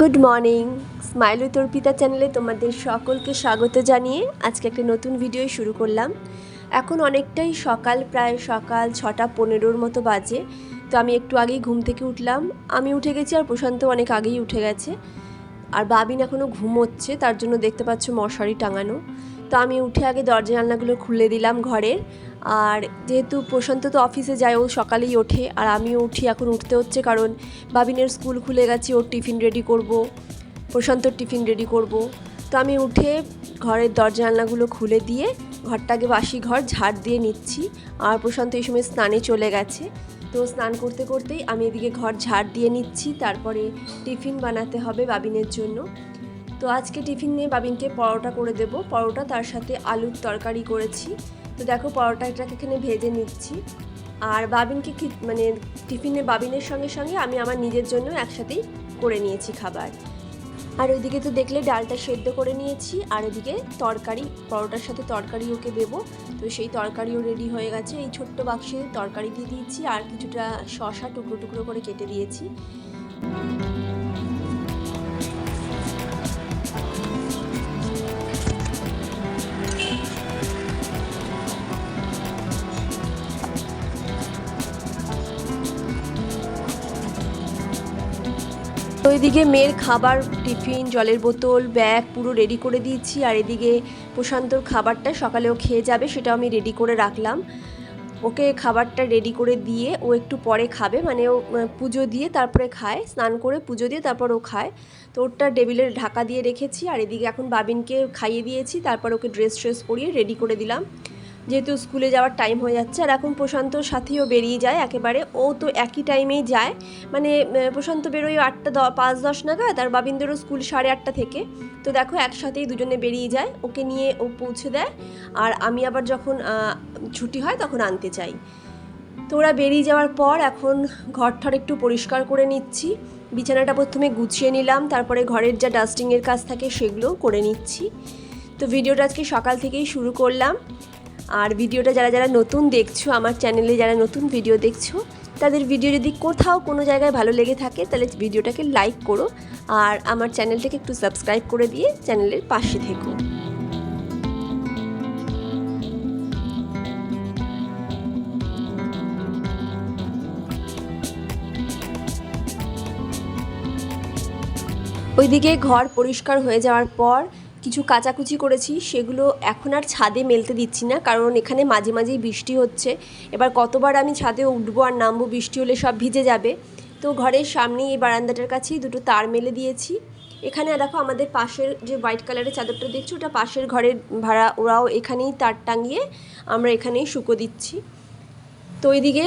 Good morning smile with চ্যানেলে তোমাদের সকলকে স্বাগত জানিয়ে আজকে একটা নতুন ভিডিও শুরু করলাম। এখন অনেকটাই সকাল, প্রায় সকাল ছটা পনেরোর মতো বাজে। তো আমি একটু আগেই ঘুম থেকে উঠলাম। আমি উঠে গেছি আর প্রশান্ত অনেক আগেই উঠে গেছে। আর বাবিন এখনও ঘুমোচ্ছে, তার জন্য দেখতে পাচ্ছ মশারি টাঙানো। তো আমি উঠে আগে দরজা জানলাগুলো খুলে দিলাম ঘরের। আর যেহেতু প্রশান্ত তো অফিসে যায়, ও সকালেই ওঠে আর আমিও উঠি, এখন উঠতে হচ্ছে কারণ বাবিনের স্কুল খুলে গেছে, ওর টিফিন রেডি করব, প্রশান্তর টিফিন রেডি করব। তো আমি উঠে ঘরের দরজা জানলাগুলো খুলে দিয়ে ঘরটাকে বাসি ঘর ঝাড় দিয়ে নিচ্ছি আর প্রশান্ত এই সময় স্নানে চলে গেছে। তো স্নান করতে করতেই আমি এদিকে ঘর ঝাড় দিয়ে নিচ্ছি, তারপরে টিফিন বানাতে হবে বাবিনের জন্য। তো আজকে টিফিন নিয়ে বাবিনকে পরোটা করে দেব, পরোটা তার সাথে আলুর তরকারি করেছি। তো দেখো পরোটাটাকে এখানে ভেজে নিচ্ছি। আর বাবিনকে মানে টিফিনে বাবিনের সঙ্গে সঙ্গে আমি আমার নিজের জন্য একসাথেই করে নিয়েছি খাবার। আর ওইদিকে তো দেখলে ডালটা সেদ্ধ করে নিয়েছি, আর ওদিকে তরকারি, পরোটার সাথে তরকারি ওকে দেবো। তো সেই তরকারিও রেডি হয়ে গেছে। এই ছোট্ট বাক্সে তরকারি দিয়ে দিয়েছি, আর কিছুটা শশা টুকরো টুকরো করে কেটে দিয়েছি। এদিকে মেয়ের খাবার, টিফিন, জলের বোতল, ব্যাগ পুরো রেডি করে দিয়েছি। আর এদিকে প্রশান্তর খাবারটা সকালেও খেয়ে যাবে, সেটাও আমি রেডি করে রাখলাম। ওকে খাবারটা রেডি করে দিয়ে ও একটু পরে খাবে মানে ও পুজো দিয়ে তারপরে খায়, স্নান করে পুজো দিয়ে তারপর ও খায়। তো ওরটা টেবিলের ঢাকা দিয়ে রেখেছি, আর এদিকে এখন বাবিনকে খাইয়ে দিয়েছি, তারপর ওকে ড্রেস ট্রেস পরিয়ে রেডি করে দিলাম। যেহেতু স্কুলে যাওয়ার টাইম হয়ে যাচ্ছে, আর এখন প্রশান্তর সাথেও বেরিয়ে যায়, একেবারে ও তো একই টাইমেই যায়। মানে প্রশান্ত বেরোয় আটটা দ, পাঁচ দশ নাগাদ, আর বাবিন্দেরও স্কুল সাড়ে আটটা থেকে। তো দেখো, একসাথেই দুজনে বেরিয়ে যায়, ওকে নিয়ে ও পৌঁছে দেয়, আর আমি আবার যখন ছুটি হয় তখন আনতে চাই। তো ওরা বেরিয়ে যাওয়ার পর এখন ঘরটার একটু পরিষ্কার করে নিচ্ছি, বিছানাটা প্রথমে গুছিয়ে নিলাম, তারপরে ঘরের যা ডাস্টিংয়ের কাজ থাকে সেগুলোও করে নিচ্ছি। তো ভিডিওটা আজকে সকাল থেকেই শুরু করলাম। আর ভিডিওটা যারা যারা নতুন দেখছ, আমার চ্যানেলে যারা নতুন ভিডিও দেখছ, তাদের ভিডিও যদি কোথাও কোনো জায়গায় ভালো লেগে থাকে, তাহলে ভিডিওটাকে লাইক করো আর আমার চ্যানেলটাকে একটু সাবস্ক্রাইব করে দিয়ে চ্যানেলের পাশে থেকো। ওইদিকে ঘর পরিষ্কার হয়ে যাওয়ার পর কিছু কাচাকুচি করেছি, সেগুলো এখন আর ছাদে মেলতে দিচ্ছি না, কারণ এখানে মাঝে মাঝেই বৃষ্টি হচ্ছে। এবার কতবার আমি ছাদে উঠবো আর নামবো, বৃষ্টি হলে সব ভিজে যাবে। তো ঘরের সামনেই এই বারান্দাটার কাছেই দুটো তার মেলে দিয়েছি। এখানে দেখো আমাদের পাশের যে হোয়াইট কালারের চাদরটা দেখছি, ওটা পাশের ঘরের ভাড়া, ওরাও এখানেই তার টাঙিয়ে আমরা এখানেই শুকো দিচ্ছি। তো ওইদিকে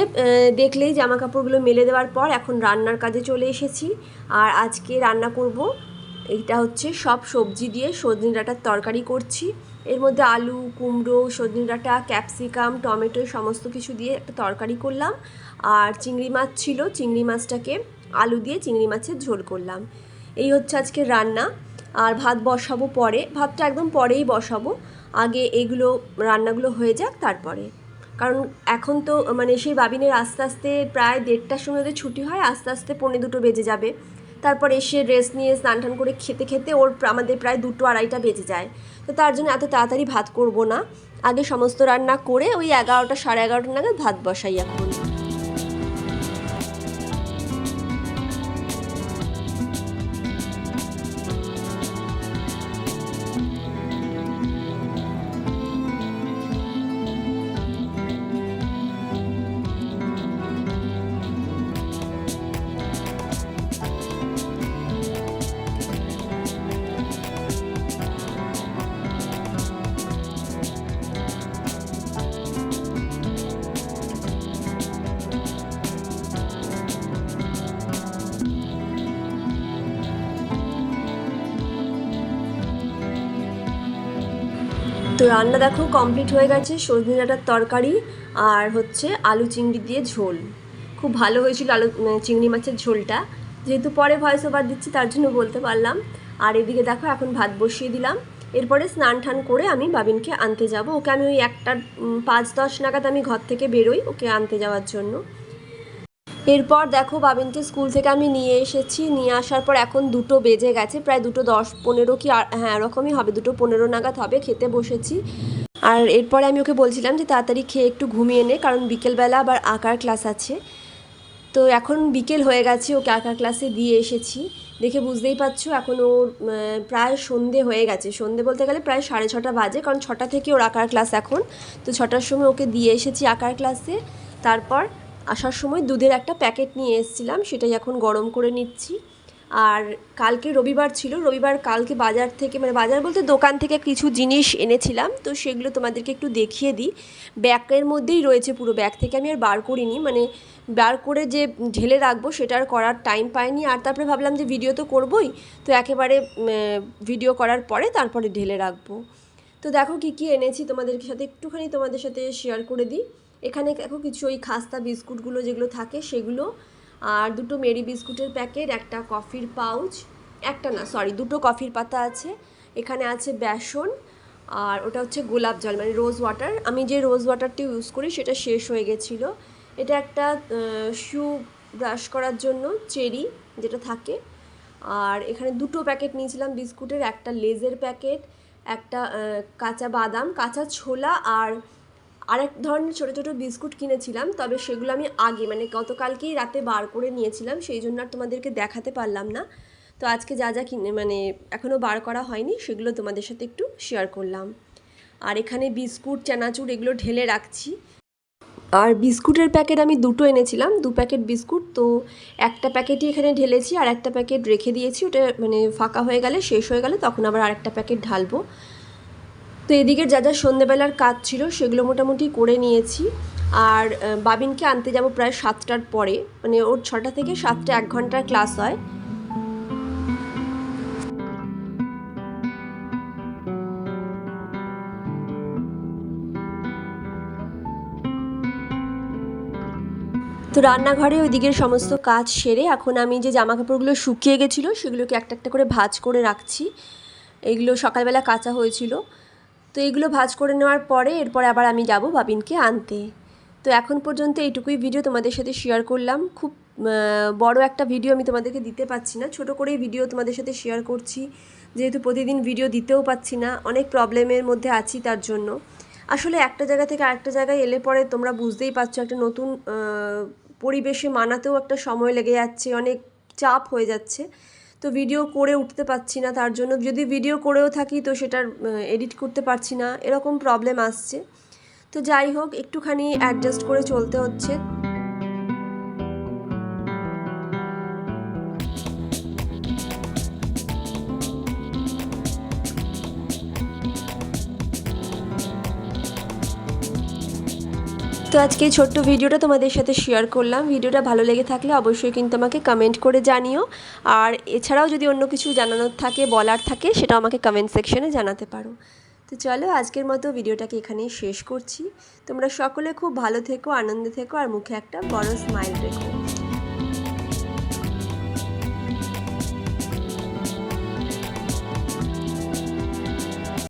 দেখলেই জামা কাপড়গুলো মেলে দেওয়ার পর এখন রান্নার কাজে চলে এসেছি। আর আজকে রান্না করব এইটা হচ্ছে সব সবজি দিয়ে সজনে ডাঁটার তরকারি করছি। এর মধ্যে আলু, কুমড়ো, সজনে ডাঁটা, ক্যাপসিকাম, টমেটো সমস্ত কিছু দিয়ে একটা তরকারি করলাম। আর চিংড়ি মাছ ছিল, চিংড়ি মাছটাকে আলু দিয়ে চিংড়ি মাছের ঝোল করলাম। এই হচ্ছে আজকে রান্না। আর ভাত বসাবো পরে, ভাতটা একদম পরেই বসাবো। আগে এগুলো, রান্নাগুলো হয়ে যাক তারপরে। কারণ এখন তো মানে সেই বাবিনের আস্তে আস্তে প্রায় দেড়টার সময় ওদের ছুটি হয়, আস্তে আস্তে পৌনে দুটো বেজে যাবে। তারপর এসে রেস্ট নিয়ে স্নান টান করে খেতে খেতে ওর আমাদের প্রায় দুটো আড়াইটা বেজে যায়। তো তার জন্য এত তাড়াতাড়ি ভাত করব না। আগে সমস্ত রান্না করে ওই এগারোটা সাড়ে এগারোটা নাগাদ ভাত বসাই এখন। তো রান্না দেখো কমপ্লিট হয়ে গেছে, সজনে ডাঁটার তরকারি আর হচ্ছে আলু চিংড়ি দিয়ে ঝোল। খুব ভালো হয়েছিল আলু চিংড়ি মাছের ঝোলটা। যেহেতু পরে ভয়েস ওভার দিচ্ছি, তার জন্য বলতে পারলাম। আর এদিকে দেখো, এখন ভাত বসিয়ে দিলাম। এরপরে স্নান টান করে আমি বাবিনকে আনতে যাব। ওকে আমি ওই একটা পাঁচ দশ নাগাদ আমি ঘর থেকে বেরোই ওকে আনতে যাওয়ার জন্য। এরপর দেখো বাবিনকে স্কুল থেকে আমি নিয়ে এসেছি, নিয়ে আসার পর এখন দুটো বেজে গেছে, প্রায় দুটো দশ পনেরো কি হ্যাঁ এরকমই হবে, দুটো পনেরো নাগাদ হবে, খেতে বসেছি। আর এরপরে আমি ওকে বলছিলাম যে তাড়াতাড়ি খেয়ে একটু ঘুমিয়ে নে, কারণ বিকেলবেলা আবার আঁকার ক্লাস আছে। তো এখন বিকেল হয়ে গেছে, ওকে আঁকার ক্লাসে দিয়ে এসেছি। দেখে বুঝতেই পারছ, এখন ওর প্রায় সন্ধে হয়ে গেছে। সন্ধে বলতে গেলে প্রায় সাড়ে ছটা বাজে, কারণ ছটা থেকে ওর আঁকার ক্লাস এখন। তো ছটার সময় ওকে দিয়ে এসেছি আঁকার ক্লাসে। তারপর আসার সময় দুধের একটা প্যাকেট নিয়ে এসেছিলাম, সেটাই এখন গরম করে নিচ্ছি। আর কালকে রবিবার ছিল, রবিবার কালকে বাজার থেকে মানে বাজার বলতে দোকান থেকে কিছু জিনিস এনেছিলাম, তো সেগুলো তোমাদেরকে একটু দেখিয়ে দিই। ব্যাগের মধ্যেই রয়েছে পুরো ব্যাগ থেকে, আমি আর বার করিনি মানে বার করে যে ঢেলে রাখব সেটা আর করার টাইম পাইনি। আর তারপরে ভাবলাম যে ভিডিও তো করবোই, তো একেবারে ভিডিও করার পরে তারপরে ঢেলে রাখব। তো দেখো কী কী এনেছি, তোমাদের সাথে একটুখানি তোমাদের সাথে শেয়ার করে দিই। এখানে দেখো কিছু ওই খাস্তা বিস্কুটগুলো যেগুলো থাকে সেগুলো, আর দুটো মেরি বিস্কুটের প্যাকেট, একটা কফির পাউচ, একটা না সরি দুটো কফির পাতা আছে। এখানে আছে বেসন, আর ওটা হচ্ছে গোলাপ জল মানে রোজ ওয়াটার আমি যে রোজ ওয়াটারটি ইউজ করি সেটা শেষ হয়ে গেছিল। এটা একটা শু ব্রাশ করার জন্য, চেরি যেটা থাকে। আর এখানে দুটো প্যাকেট নিয়েছিলাম বিস্কুটের, একটা লেজের প্যাকেট, একটা কাঁচা বাদাম, কাঁচা ছোলা আর আরেক ধরনের ছোটো ছোটো বিস্কুট কিনেছিলাম, তবে সেগুলো আমি আগে মানে গতকালকেই রাতে বার করে নিয়েছিলাম, সেই জন্য আর তোমাদেরকে দেখাতে পারলাম না। তো আজকে যা যা কিনে মানে এখনও বার করা হয়নি, সেগুলো তোমাদের সাথে একটু শেয়ার করলাম। আর এখানে বিস্কুট, চানাচুর এগুলো ঢেলে রাখছি। আর বিস্কুটের প্যাকেট আমি দুটো এনেছিলাম, দু প্যাকেট বিস্কুট, তো একটা প্যাকেটই এখানে ঢেলেছি আর একটা প্যাকেট রেখে দিয়েছি, ওটা মানে ফাঁকা হয়ে গেলে, শেষ হয়ে গেলে, তখন আবার আরেকটা প্যাকেট ঢালবো। তো এদিকের যা যা সন্ধেবেলার কাজ ছিল সেগুলো মোটামুটি করে নিয়েছি। আর বাবিনকে আনতে যাব প্রায় সাতটার পরে। মানে ওর ছটা থেকে সাতটা এক ঘণ্টার ক্লাস হয়। তো রান্নাঘরে ওই দিকের সমস্ত কাজ সেরে এখন আমি যে জামা কাপড়গুলো শুকিয়ে গেছিল সেগুলোকে একটা একটা করে ভাজ করে রাখছি। এগুলো সকালবেলা কাঁচা হয়েছিল। তো এগুলো ভাঁজ করে নেওয়ার পরে এরপর আবার আমি যাব বাবিনকে আনতে। তো এখন পর্যন্ত এইটুকুই ভিডিও তোমাদের সাথে শেয়ার করলাম। খুব বড় একটা ভিডিও আমি তোমাদেরকে দিতে পারছি না। ছোট করেই ভিডিও তোমাদের সাথে শেয়ার করছি। যেহেতু প্রতিদিন ভিডিও দিতেও পাচ্ছি না। অনেক প্রবলেমের মধ্যে আছি তার জন্য। আসলে একটা জায়গা থেকে আরেকটা জায়গায় এলে পরে তোমরা বুঝতেই পারছ, একটা নতুন পরিবেশে মানাতেও একটা সময় লেগে যাচ্ছে, অনেক চাপ হয়ে যাচ্ছে। তো ভিডিও করে উঠতে পারছি না, তার জন্য যদি ভিডিও করেও থাকি তো সেটার এডিট করতে পারছি না, এরকম প্রবলেম আসছে। তো যাই হোক, একটুখানি অ্যাডজাস্ট করে চলতে হচ্ছে। তো আজকে ছোট্ট ভিডিওটা তোমাদের সাথে শেয়ার করলাম। ভিডিওটা ভালো লেগে থাকলে অবশ্যই কিন্তু আমাকে কমেন্ট করে জানিও। আর এছাড়াও যদি অন্য কিছু জানানোর থাকে, বলার থাকে সেটা আমাকে কমেন্ট সেকশনে জানাতে পারো। তো চলো আজকের মতো ভিডিওটাকে এখানেই শেষ করছি। তোমরা সকলে খুব ভালো থেকো, আনন্দে থেকো, আর মুখে একটা বড় স্মাইল রেখো।